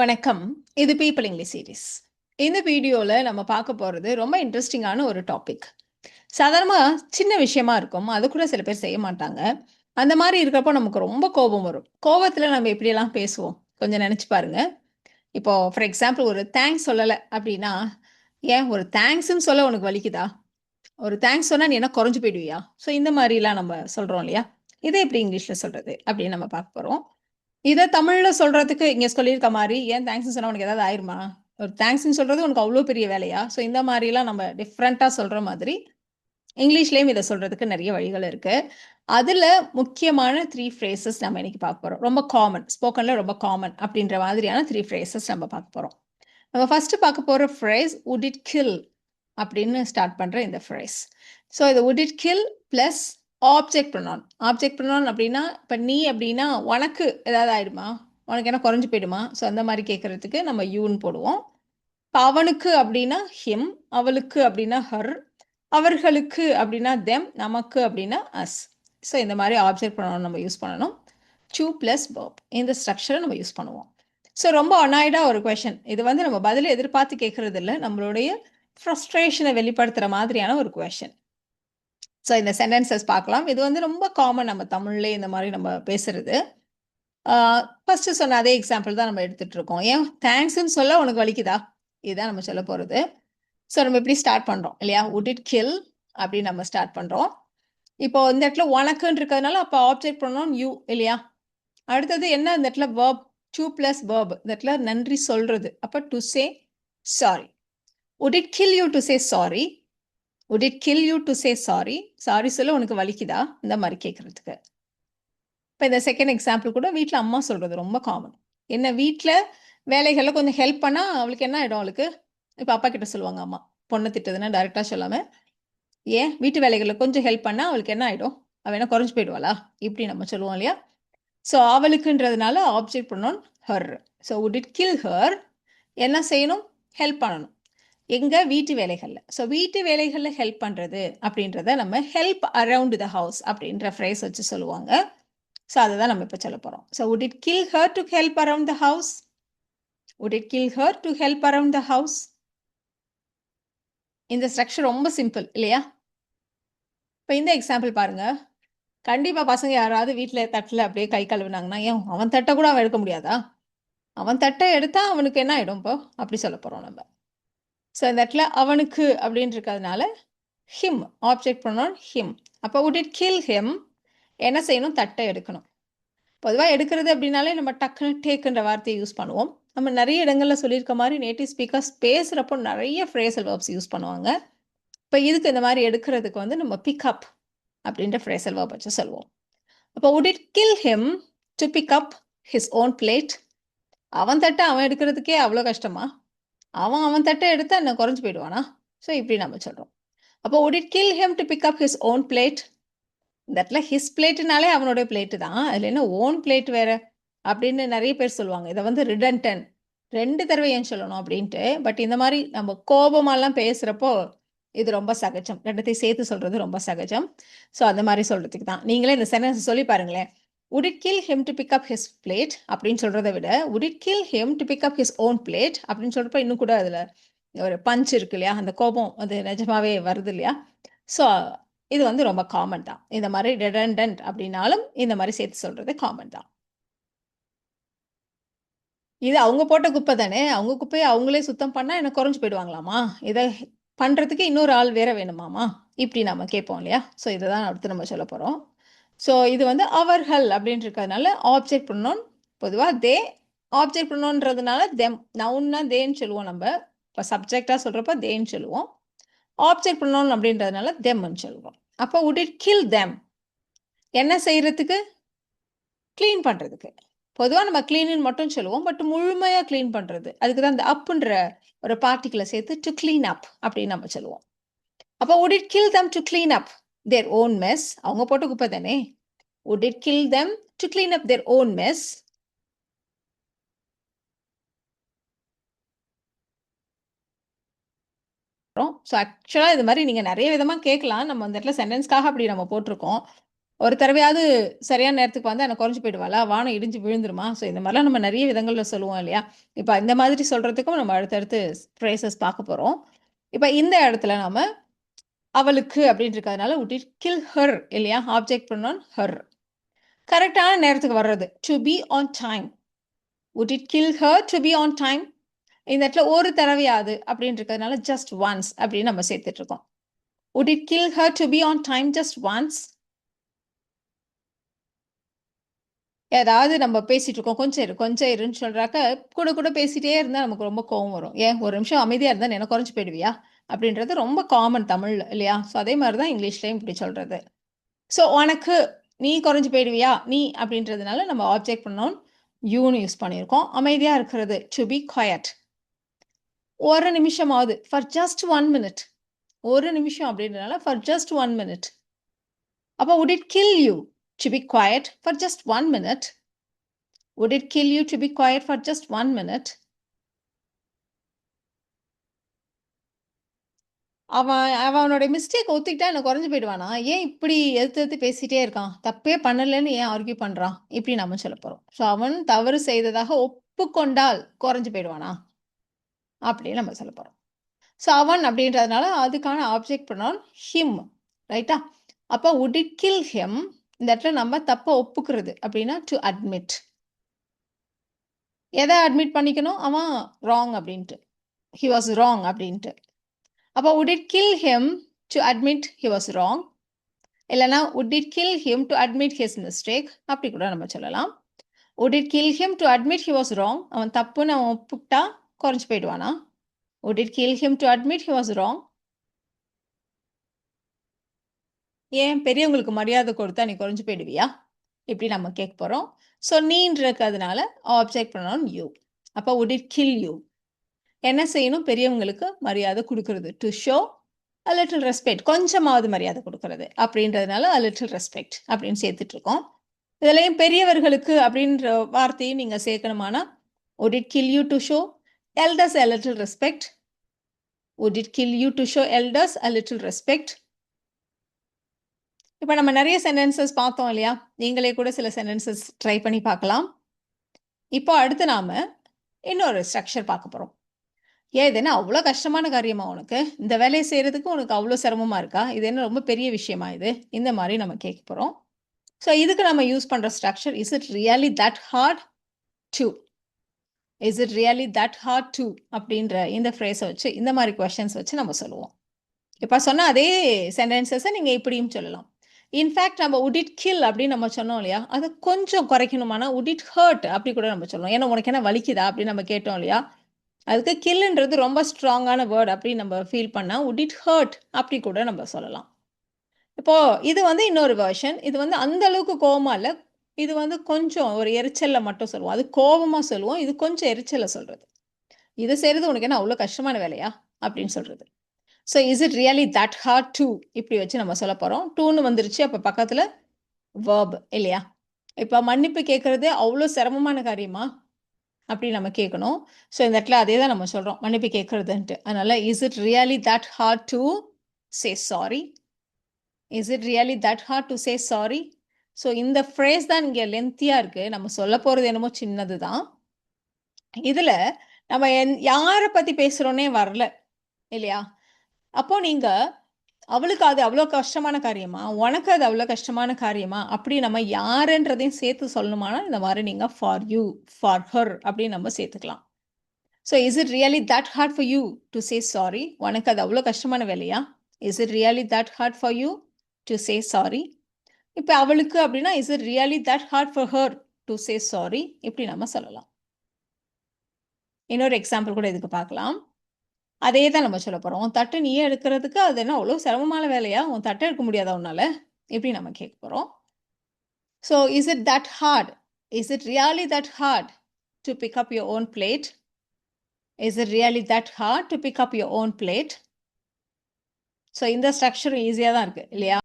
வணக்கம். இது people English series இந்த வீடியோவில் நம்ம பார்க்க போகிறது ரொம்ப இன்ட்ரெஸ்டிங்கான ஒரு டாபிக் சாதாரணமாக சின்ன விஷயமா இருக்கும். அது கூட சில பேர் செய்ய மாட்டாங்க. அந்த மாதிரி இருக்கிறப்போ நமக்கு ரொம்ப கோபம் வரும். கோபத்தில் நம்ம எப்படியெல்லாம் பேசுவோம்? கொஞ்சம் நினச்சி பாருங்க. இப்போ ஃபார் எக்ஸாம்பிள் ஒரு தேங்க்ஸ் சொல்லலை அப்படின்னா ஏன் ஒரு தேங்க்ஸ்ன்னு சொல்ல உனக்கு வலிக்குதா? ஒரு தேங்க்ஸ் சொன்னால் நீ என்ன குறைஞ்சு போயிடுவியா? ஸோ இந்த மாதிரிலாம் நம்ம சொல்கிறோம் இல்லையா? இதை எப்படி இங்கிலீஷில் சொல்கிறது அப்படின்னு நம்ம பார்க்க போகிறோம் இதை தமிழில் சொல்கிறதுக்கு இங்கே சொல்லியிருக்க மாதிரி ஏன் தேங்க்ஸ்னு சொன்னால் உனக்கு ஏதாவது ஆயிருமா? ஒரு தேங்க்ஸ்னு சொல்கிறது உனக்கு அவ்வளோ பெரிய வேலையா? ஸோ இந்த மாதிரிலாம் நம்ம டிஃப்ரெண்ட்டாக சொல்கிற மாதிரி இங்கிலீஷ்லயும் இதை சொல்கிறதுக்கு நிறைய வழிகள் இருக்குது அதில் முக்கியமான த்ரீ ஃப்ரேசஸ் நம்ம இன்னைக்கு பார்க்க போகிறோம் ரொம்ப காமன் ஸ்போக்கன்ல ரொம்ப காமன் அப்படின்ற மாதிரியான த்ரீ ஃப்ரேசஸ் நம்ம பார்க்க போகிறோம் நம்ம ஃபர்ஸ்ட் பார்க்க போகிற ஃப்ரேஸ் உட் இட் கில் அப்படின்னு ஸ்டார்ட் பண்ணுற இந்த ஃப்ரேஸ் ஸோ இது would it kill plus object pronoun object pronoun அப்படின்னா இப்போ நீ அப்படின்னா உனக்கு ஏதாவது ஆயிடுமா? உனக்கு என்ன குறைஞ்சு போயிடுமா? ஸோ அந்த மாதிரி கேட்குறதுக்கு நம்ம யூன்னு போடுவோம். இப்போ அவனுக்கு அப்படின்னா ஹிம் அவளுக்கு அப்படின்னா ஹர் அவர்களுக்கு அப்படின்னா தெம் நமக்கு அப்படின்னா அஸ் ஸோ இந்த மாதிரி ஆப்ஜெக்ட் ப்ரொனான் நம்ம யூஸ் பண்ணணும். டூ ப்ளஸ் பர்ப் இந்த ஸ்ட்ரக்சரை நம்ம யூஸ் பண்ணுவோம். ஸோ ரொம்ப அனாய்டாக ஒரு கொஷன் இது வந்து நம்ம பதில் எதிர்பார்த்து கேட்குறது இல்லை நம்மளுடைய ஃப்ரஸ்ட்ரேஷனை வெளிப்படுத்துகிற மாதிரியான ஒரு கொஷன் ஸோ இந்த சென்டென்சஸ் பார்க்கலாம். இது வந்து ரொம்ப காமன் நம்ம தமிழ்லேயே இந்த மாதிரி நம்ம பேசுறது. ஃபர்ஸ்ட் சொன்ன அதே எக்ஸாம்பிள் தான் நம்ம எடுத்துட்டு இருக்கோம். ஏன்? தேங்க்ஸ்ன்னு சொல்ல உனக்கு வலிக்குதா? இதுதான் நம்ம சொல்ல போகிறது ஸோ நம்ம இப்படி ஸ்டார்ட் பண்ணுறோம் இல்லையா? உட் இட் கில் அப்படின்னு நம்ம ஸ்டார்ட் பண்ணுறோம் இப்போ இந்த இடத்துல உனக்குன்னு இருக்கிறதுனால அப்போ ஆப்ஜெக்ட் பண்ணோம் யூ இல்லையா? அடுத்தது என்ன? இந்த இடத்துல வேர்ப் டூ ப்ளஸ் வேர்ப் இந்த இடத்துல நன்றி சொல்றது. அப்போ to say sorry would it kill you to say sorry would it kill you to say sorry sorry சொல்ல உனக்கு வலிக்குதா? இந்த மாதிரி கேட்குறதுக்கு இப்போ இந்த செகண்ட் எக்ஸாம்பிள் கூட வீட்டில் அம்மா சொல்கிறது ரொம்ப காமன் என்ன வீட்டில் வேலைகளில் கொஞ்சம் ஹெல்ப் பண்ணால் அவளுக்கு என்ன ஆகிடும் அவளுக்கு? இப்போ அப்பா கிட்ட சொல்லுவாங்க அம்மா பொண்ணை திட்டதுன்னா டைரெக்டாக சொல்லாமல் ஏன் வீட்டு வேலைகளில் கொஞ்சம் ஹெல்ப் பண்ணால் அவளுக்கு என்ன ஆகிடும் அவள் என்ன குறைஞ்சு போயிடுவாளா? இப்படி நம்ம சொல்லுவோம் இல்லையா? ஸோ அவளுக்குன்றதுனால ஆப்ஜெக்ட் பண்ணணும் her so would it kill her என்ன செய்யணும்? ஹெல்ப் பண்ணணும். எங்கள் வீட்டு வேலைகளில். ஸோ வீட்டு வேலைகளில் ஹெல்ப் பண்ணுறது அப்படின்றத நம்ம ஹெல்ப் அரவுண்ட் த ஹவுஸ் அப்படின்ற ஃப்ரேஸ் வச்சு சொல்லுவாங்க. ஸோ அதை தான் நம்ம இப்போ சொல்ல போகிறோம் so would it kill her to help around the house would it kill her to help around the house இந்த ஸ்ட்ரக்சர் ரொம்ப சிம்பிள் இல்லையா? இப்போ இந்த எக்ஸாம்பிள் பாருங்க. கண்டிப்பாக பசங்க யாராவது வீட்டில் தட்டில் அப்படியே கை கழுவுனாங்கன்னா ஏன் அவன் தட்டை கூட அவன் எடுக்க முடியாதா? அவன் தட்டை எடுத்தால் அவனுக்கு என்ன ஆகிடும் இப்போ? அப்படி சொல்ல போகிறோம் நம்ம. ஸோ இந்த இடத்துல அவனுக்கு அப்படின்னு இருக்கிறதுனால ஹிம் ஆப்ஜெக்ட் பண்ணணும் ஹிம் அப்போ உட் இட் கில் ஹிம் என்ன செய்யணும்? தட்டை எடுக்கணும். பொதுவாக எடுக்கிறது அப்படின்னாலே நம்ம டக்குன்னு டேக்குன்ற வார்த்தையை யூஸ் பண்ணுவோம். நம்ம நிறைய இடங்களில் சொல்லியிருக்க மாதிரி நேட்டிவ் ஸ்பீக்கர்ஸ் பேசுகிறப்போ நிறைய ஃப்ரேசல் வேர்ப்ஸ் யூஸ் பண்ணுவாங்க. இப்போ இதுக்கு இந்த மாதிரி எடுக்கிறதுக்கு வந்து நம்ம பிக்அப் அப்படின்ற ஃப்ரேசல் வேர்ப் வச்சு சொல்லுவோம் அப்போ would it kill him to pick up his own plate அவன் தட்டை அவன் எடுக்கிறதுக்கே அவ்வளோ கஷ்டமா? அவன் அவன் தட்டை எடுத்து என்ன குறைஞ்சு போயிடுவானா? ஸோ இப்படி நம்ம சொல்கிறோம் அப்போ would it kill him to pick up his own plate தட்ல ஹிஸ் பிளேட்டுனாலே அவனுடைய பிளேட்டு தான். அதில் என்ன ஓன் பிளேட் வேற? அப்படின்னு நிறைய பேர் சொல்லுவாங்க. இதை வந்து ரிடன்டன் ரெண்டு தடவை ஏன் சொல்லணும் அப்படின்ட்டு? பட் இந்த மாதிரி நம்ம கோபமாலாம் பேசுகிறப்போ இது ரொம்ப சகஜம். ரெண்டத்தையும் சேர்த்து சொல்கிறது ரொம்ப சகஜம். ஸோ அந்த மாதிரி சொல்கிறதுக்கு தான். நீங்களே இந்த சென்டென்ஸ் சொல்லி பாருங்களேன். Would kill him to pick up his plate அப்படின்னு சொல்கிறத விட would kill him to pick up his own plate அப்படின்னு சொல்கிறப்ப இன்னும் கூட அதில் ஒரு பஞ்ச் இருக்கு இல்லையா? அந்த கோபம் அது நிஜமாவே வருது இல்லையா? ஸோ இது வந்து ரொம்ப காமன் தான். இந்த மாதிரி ரெடண்டன்ட் அப்படின்னாலும் இந்த மாதிரி சேர்த்து சொல்கிறது காமன் தான். இது அவங்க போட்ட குப்பை தானே? அவங்க குப்பையை அவங்களே சுத்தம் பண்ணால் என்னை குறைஞ்சு போயிடுவாங்களாமா? இதை பண்ணுறதுக்கு இன்னொரு ஆள் வேற வேணுமாமா? இப்படி நம்ம கேட்போம் இல்லையா? ஸோ இதை தான் அடுத்து நம்ம சொல்ல போகிறோம் ஸோ இது வந்து அவர்கள் அப்படின்னு இருக்கிறதுனால ஆப்ஜெக்ட் ப்ரொனோன் பொதுவாக தே ஆப்ஜெக்ட் ப்ரொனோன்றதுனால தெம் நவுன்னா தேன்னு சொல்லுவோம் நம்ம. இப்போ சப்ஜெக்டாக சொல்கிறப்ப தேன்னு சொல்லுவோம். ஆப்ஜெக்ட் ப்ரொனோன் அப்படின்றதுனால தெம்னு சொல்லுவோம். அப்போ உட் இட் கில் தெம் என்ன செய்கிறதுக்கு க்ளீன் பண்ணுறதுக்கு பொதுவாக நம்ம க்ளீனின்னு மட்டும் சொல்லுவோம் பட் முழுமையாக க்ளீன் பண்ணுறது அதுக்கு தான் இந்த அப்புன்ற ஒரு பார்ட்டிகளை சேர்த்து டு க்ளீன் அப் அப்படின்னு நம்ம சொல்லுவோம். அப்போ would it kill them to clean up their own mess அவங்க போட்டு குப்பை தானே? Would it kill them to clean up their own mess so ஆக்சுவலாக இது மாதிரி நீங்கள் நிறைய விதமாக கேட்கலாம் நம்ம அந்த இடத்துல சென்டென்ஸ்க்காக அப்படி நம்ம போட்டிருக்கோம் ஒரு தடவையாவது சரியான நேரத்துக்கு வந்து எனக்கு குறைஞ்சி போயிடுவாளா? வானம் இடிஞ்சு விழுந்துருமா? ஸோ இந்த மாதிரிலாம் நம்ம நிறைய விதங்களில் சொல்லுவோம் இல்லையா? இப்போ இந்த மாதிரி சொல்கிறதுக்கும் நம்ம அடுத்தடுத்து ஃப்ரேசஸ் பார்க்க போகிறோம் இப்போ இந்த இடத்துல நாம் அவளுக்கு அப்படின்னு இருக்கிறதுனால வுட் இட் கில் ஹர் இல்லையா? ஆப்ஜெக்ட் பண்ணோன் ஹர். கரெக்டான நேரத்துக்கு வர்றது. To be on time. Would it kill her to be on time? இந்த இடத்துல ஒரு தடவையாது அப்படின்னு இருக்கிறதுனால ஜஸ்ட் ஒன்ஸ் அப்படின்னு நம்ம சேர்த்துட்டு இருக்கோம். Would it kill her to be on time just once? ஏதாவது நம்ம பேசிட்டு இருக்கோம். கொஞ்சம் இரு, கொஞ்சம் இருன்னு சொல்றாக்க, கூட கூட பேசிட்டே இருந்தா நமக்கு ரொம்ப கோவம் வரும். ஏன் ஒரு நிமிஷம் அமைதியா இருந்தா என்ன குறைஞ்சு போயிடுவியா? அப்படின்றது ரொம்ப காமன் தமிழ் இல்லையா? ஸோ அதே மாதிரி தான் இங்கிலீஷ்லையும் இப்படி சொல்றது. ஸோ உனக்கு நீ குறைஞ்சி போயிடுவியா? நீ அப்படின்றதுனால நம்ம ஆப்ஜெக்ட் பண்ணோம் யூன்னு யூஸ் பண்ணியிருக்கோம். அமைதியாக இருக்கிறது டு பி குயட். ஒரு நிமிஷமாவது ஃபார் ஜஸ்ட் ஒன் மினிட். ஒரு நிமிஷம் அப்படின்றதுனால ஃபார் ஜஸ்ட் ஒன் மினிட். அப்போ would it kill you to be quiet for just one minute? Would it kill you to be quiet for just one minute? அவன் அவனோட mistake ஒத்துக்கிட்டா என்ன குறைஞ்சு போயிடுவானா? ஏன் இப்படி எடுத்து எடுத்து பேசிட்டே இருக்கான்? தப்பே பண்ணலன்னு ஏன் ஆர்கியூ பண்றான்? இப்படி நம்ம சொல்ல போறோம். ஸோ அவன் தவறு செய்ததாக ஒப்புக்கொண்டால் குறைஞ்சு போயிடுவானா? அப்படின்னு நம்ம சொல்ல போறோம். ஸோ அவன் அப்படின்றதுனால அதுக்கான ஆப்ஜெக்ட் பண்ணால் ஹிம் ரைட்டா? அப்போ வுட் இட் கில் ஹிம் இந்த இடத்துல நம்ம தப்ப ஒப்புக்கிறது அப்படின்னா டு அட்மிட். எதை அட்மிட் பண்ணிக்கணும்? அவன் ராங் அப்படின்ட்டு. ஹி வாஸ் ராங் அப்படின்ட்டு. அப்போ would it kill him to admit he was wrong? இல்லைனா would it kill him to admit his mistake? அப்படி கூட நம்ம சொல்லலாம். Would it kill him to admit he was wrong? அவன் தப்புன்னு அவன் ஒப்புட்டா குறைஞ்சு போயிடுவானா? Would it kill him to admit he was wrong? ஏன் பெரியவங்களுக்கு மரியாதை கொடுத்தா நீ குறைஞ்சு போயிடுவியா? இப்படி நம்ம கேட்க போகிறோம் ஸோ நீன்றதுனால ஆப்ஜெக்ட் பண்ணணும் யூ. அப்போ உட் இட் கில் யூ? என்ன செய்யணும்? பெரியவங்களுக்கு மரியாதை கொடுக்கறது to show a little respect. கொஞ்சமாவது மரியாதை கொடுக்கறது அப்படின்றதுனால அ லிட்டில் ரெஸ்பெக்ட் அப்படின்னு சேர்த்துட்டு இருக்கோம். இதுலையும் பெரியவர்களுக்கு அப்படின்ற வார்த்தையும் நீங்கள் சேர்க்கணுமானா, would it kill you to show elders a little respect? Would it kill you to show elders a little respect? இப்போ நம்ம நிறைய சென்டென்சஸ் பார்த்தோம் இல்லையா? நீங்களே கூட சில சென்டென்சஸ் ட்ரை பண்ணி பார்க்கலாம். இப்போ அடுத்து நாம் இன்னொரு ஸ்ட்ரக்சர் பார்க்க போகிறோம் ஏன் இது என்ன அவ்வளோ கஷ்டமான காரியமா உனக்கு? இந்த வேலையை செய்கிறதுக்கு உனக்கு அவ்வளோ சிரமமா இருக்கா? இது என்ன ரொம்ப பெரிய விஷயமா இது? இந்த மாதிரி நம்ம கேட்க போகிறோம் ஸோ இதுக்கு நம்ம யூஸ் பண்ணுற structure is it really that hard to? Is it really that hard to? அப்படின்ற இந்த ஃப்ரேஸை வச்சு இந்த மாதிரி கொஸ்டின்ஸ் வச்சு நம்ம சொல்லுவோம். இப்போ சொன்ன அதே சென்டென்சஸை நீங்கள் இப்படியும் சொல்லலாம். இன்ஃபேக்ட் நம்ம உடிட் கில் அப்படின்னு நம்ம சொன்னோம் இல்லையா? அதை கொஞ்சம் குறைக்கணுமானா உடிட் இட் ஹர்ட் அப்படி கூட நம்ம சொல்லலாம். ஏன்னா உனக்கு என்ன வலிக்குதா? அப்படின்னு நம்ம கேட்டோம் இல்லையா? அதுக்கு கில்ன்றது ரொம்ப ஸ்ட்ராங்கான வேர்ட் அப்படி நம்ம ஃபீல் பண்ணால் உட் இட் ஹர்ட் அப்படி கூட நம்ம சொல்லலாம். இப்போ இது வந்து இன்னொரு வெர்ஷன். இது வந்து அந்த அளவுக்கு கோவமாக இல்லை இது வந்து கொஞ்சம் ஒரு எரிச்சலில் மட்டும் சொல்லுவோம். அது கோபமாக சொல்லுவோம். இது கொஞ்சம் எரிச்சலில் சொல்கிறது இது செய்கிறது உனக்கு என்ன அவ்வளோ கஷ்டமான வேலையா?" அப்படின்னு சொல்கிறது so is it really that hard to? இப்படி வச்சு நம்ம சொல்ல போகிறோம் டூன்னு வந்துருச்சு. அப்போ பக்கத்தில் வேர்ப் இல்லையா? இப்போ மன்னிப்பு கேட்குறதே அவ்வளோ சிரமமான காரியமா? அப்படி நம்ம கேட்கணும். ஸோ இந்த இடத்துல அதே தான் நம்ம சொல்கிறோம் மன்னிப்பு கேட்குறதுன்ட்டு அதனால is it really that hard to say sorry? Is it really that hard to say sorry? So இந்த ஃப்ரேஸ் தான் இங்கே லென்த்தியாக இருக்குது நம்ம சொல்லப் போகிறது என்னமோ சின்னது தான். இதில் நம்ம என் யாரை பற்றி பேசுகிறோன்னே வரல. இல்லையா? அப்போ நீங்கள் அவளுக்கு அது அவ்வளோ கஷ்டமான காரியமா? உனக்கு அது அவ்வளோ கஷ்டமான காரியமா? அப்படி நம்ம யாருன்றதையும் சேர்த்து சொல்லணுமானா, இந்த மாதிரி நீங்கள் ஃபார் யூ, ஃபார் ஹர் அப்படின்னு நம்ம சேர்த்துக்கலாம். So is it really that hard for you to say sorry? உனக்கு அது அவ்வளோ கஷ்டமான வேலையா? Is it really that hard for you to say sorry? இப்போ அவளுக்கு அப்படின்னா is it really that hard for her to say sorry? இப்படி நம்ம சொல்லலாம். இன்னொரு எக்ஸாம்பிள் கூட இதுக்கு பார்க்கலாம். அதே தான் நம்ம சொல்லப் போறோம். "உன் தட்டை நீயே எடுக்கிறதுக்கு அது என்ன அவ்வளோ சிரமமான வேலையா? உன் தட்டை எடுக்க முடியாதா உன்னால?" இப்படி நம்ம கேட்க போறோம். So is it that hard? Is it really that hard to pick up your own plate? Is it really that hard to pick up your own plate? So இந்த ஸ்ட்ரக்சரும் ஈஸியாக தான் இருக்கு இல்லையா?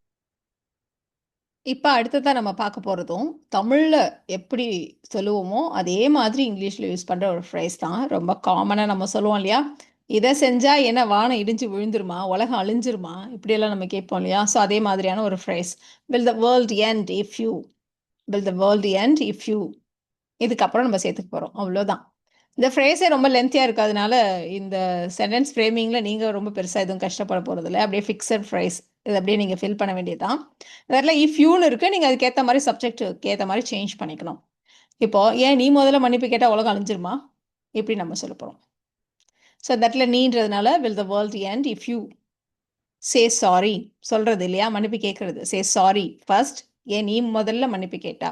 இப்போ அடுத்ததான் நம்ம பார்க்க போகிறதும் தமிழில் எப்படி சொல்லுவோமோ, அதே மாதிரி இங்கிலீஷில் யூஸ் பண்ணுற ஒரு ஃப்ரேஸ் தான். ரொம்ப காமனாக நம்ம சொல்லுவோம் இல்லையா? இதை செஞ்சா என்ன வானம் இடிஞ்சு விழுந்துருமா? உலகம் அழிஞ்சிருமா? இப்படியெல்லாம் நம்ம கேட்போம் இல்லையா? ஸோ அதே மாதிரியான ஒரு phrase. Will the world end if you will the world end if you இதுக்கப்புறம் நம்ம சேர்த்துக்க போறோம். அவ்வளோதான். இந்த ஃப்ரேஸே ரொம்ப லென்த்தியா இருக்கிறதுனால, இந்த சென்டென்ஸ் ஃப்ரேமிங்ல நீங்க ரொம்ப பெருசா எதுவும் கஷ்டப்பட போறதில்ல. அப்படியே ஃபிக்ஸட் ஃப்ரைஸ் இது அப்படியே நீங்க ஃபில் பண்ண வேண்டியது தான். இஃப் யூன்னு இருக்கு. நீங்க அதுக்கேற்ற மாதிரி சப்ஜெக்ட்க்கு ஏற்ற மாதிரி சேஞ்ச் பண்ணிக்கணும். இப்போ ஏன் நீ முதல்ல மன்னிப்பு கேட்டால் உலகம் அழிஞ்சிருமா? இப்படி நம்ம சொல்ல போகிறோம் ஸோ அந்த நீன்றதுனால will the world end if you say sorry சொல்றது இல்லையா? மன்னிப்பு கேட்கறது. Say sorry first. ஏன் நீ முதல்ல மன்னிப்பு கேட்டா?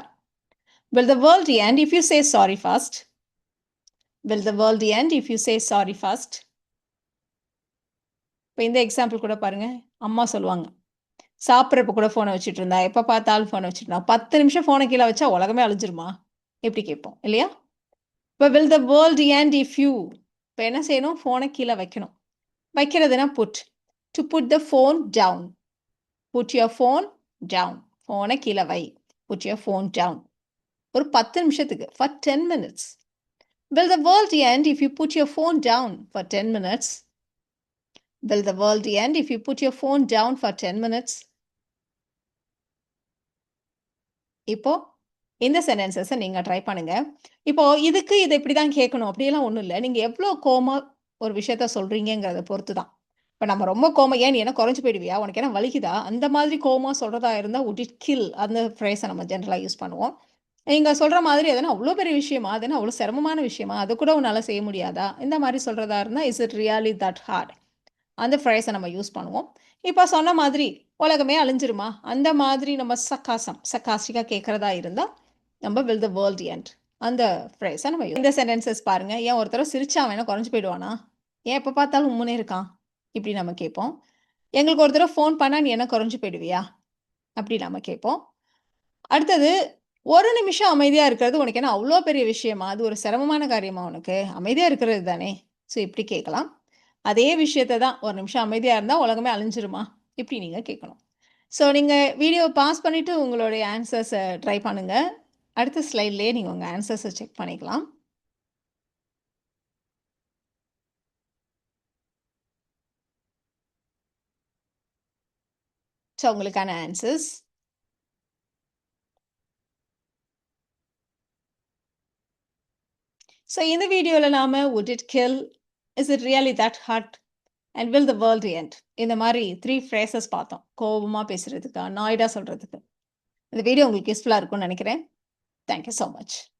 Will the world end if you say sorry first? Will the world end if you say sorry first? இப்போ இந்த எக்ஸாம்பிள் கூட பாருங்க. அம்மா சொல்லுவாங்க. சாப்பிட்றப்ப கூட ஃபோனை வச்சுட்டு இருந்தா, எப்போ பார்த்தாலும் ஃபோனை வச்சுட்டு பத்து நிமிஷம் ஃபோனை கீழே வச்சா உலகமே அழிஞ்சிருமா? எப்படி கேட்போம். இல்லையா? இப்போ will the world end if you இப்போ என்ன செய்யணும்? ஃபோனை கீழே வைக்கணும். வைக்கிறதுனா put. To put the phone down. Put your phone down. ஃபோனை கீழே வை. Put your phone down. ஒரு 10 நிமிஷத்துக்கு. For 10 minutes. Will the world end if you put your phone down for 10 minutes? Will the world end if you put your phone down for 10 minutes? இப்போ இந்த சென்டென்சஸை நீங்க try பண்ணுங்க. இப்போ இதுக்கு இதை இப்படி தான் கேட்கணும் அப்படியெல்லாம் ஒன்றும் இல்லை நீங்க எவ்வளோ கோமா ஒரு விஷயத்த சொல்றீங்கங்கிறத பொறுத்து தான். இப்போ நம்ம ரொம்ப கோவமா "ஏன் நீ என்ன குறைஞ்சு போயிடுவியா? உனக்கு என்ன வலிக்குதா?" அந்த மாதிரி கோமா சொல்றதா இருந்தா வுட் இட் கில் அந்த ஃப்ரேஸை நம்ம ஜென்ரலாக யூஸ் பண்ணுவோம். நீங்க சொல்ற மாதிரி எதனா அவ்வளோ பெரிய விஷயமா? அது என்ன சிரமமான விஷயமா? அது கூட உன்னால செய்ய முடியாதா? இந்த மாதிரி சொல்றதா இருந்தா is it really that hard? அந்த ஃப்ரேஸை நம்ம யூஸ் பண்ணுவோம். இப்போ சொன்ன மாதிரி உலகமே அழிஞ்சிருமா? அந்த மாதிரி நம்ம சக்காசம் சர்காஸ்டிக்கா கேட்குறதா இருந்தால் நம்ம வில் த வேர்ல்ட் எண்ட் அந்த ஃப்ரேஸை நம்ம இந்த சென்டென்சஸ் பாருங்கள் ஏன் ஒருத்தர தடவ சிரிச்சா அவன் என்ன போயிடுவானா? ஏன் எப்போ பார்த்தாலும் உம்முன்னே இருக்கான்? இப்படி நம்ம கேட்போம். எங்களுக்கு ஒரு ஃபோன் பண்ணால் நீ என்ன குறைஞ்சு போயிடுவியா? அப்படி நம்ம கேட்போம். அடுத்தது ஒரு நிமிஷம் அமைதியாக இருக்கிறது உனக்கு என்ன அவ்வளோ பெரிய விஷயமா? அது ஒரு சிரமமான காரியமா உனக்கு? அமைதியாக இருக்கிறது தானே! ஸோ இப்படி கேட்கலாம். அதே விஷயத்தை தான் ஒரு நிமிஷம் அமைதியாக இருந்தால் உலகமே அழிஞ்சிருமா? இப்படி நீங்கள் கேட்கணும். ஸோ நீங்கள் வீடியோ பாஸ் பண்ணிவிட்டு உங்களுடைய ஆன்சர்ஸை ட்ரை பண்ணுங்கள் அடுத்த ஸ்லைட்லயே நீங்க உங்க ஆன்சர்ஸை செக் பண்ணிக்கலாம். ஸோ உங்களுக்கான ஆன்சர்ஸ் ஸோ இந்த வீடியோல நாம would it kill? Is it really that hard? And will the world end? இந்த மாதிரி த்ரீ ஃப்ரேஸஸ் பார்த்தோம். கோபமாக பேசுறதுக்கு, நாய்டா சொல்றதுக்கு. இந்த வீடியோ உங்களுக்கு யூஸ்ஃபுல்லா இருக்கும்னு நினைக்கிறேன். Thank you so much.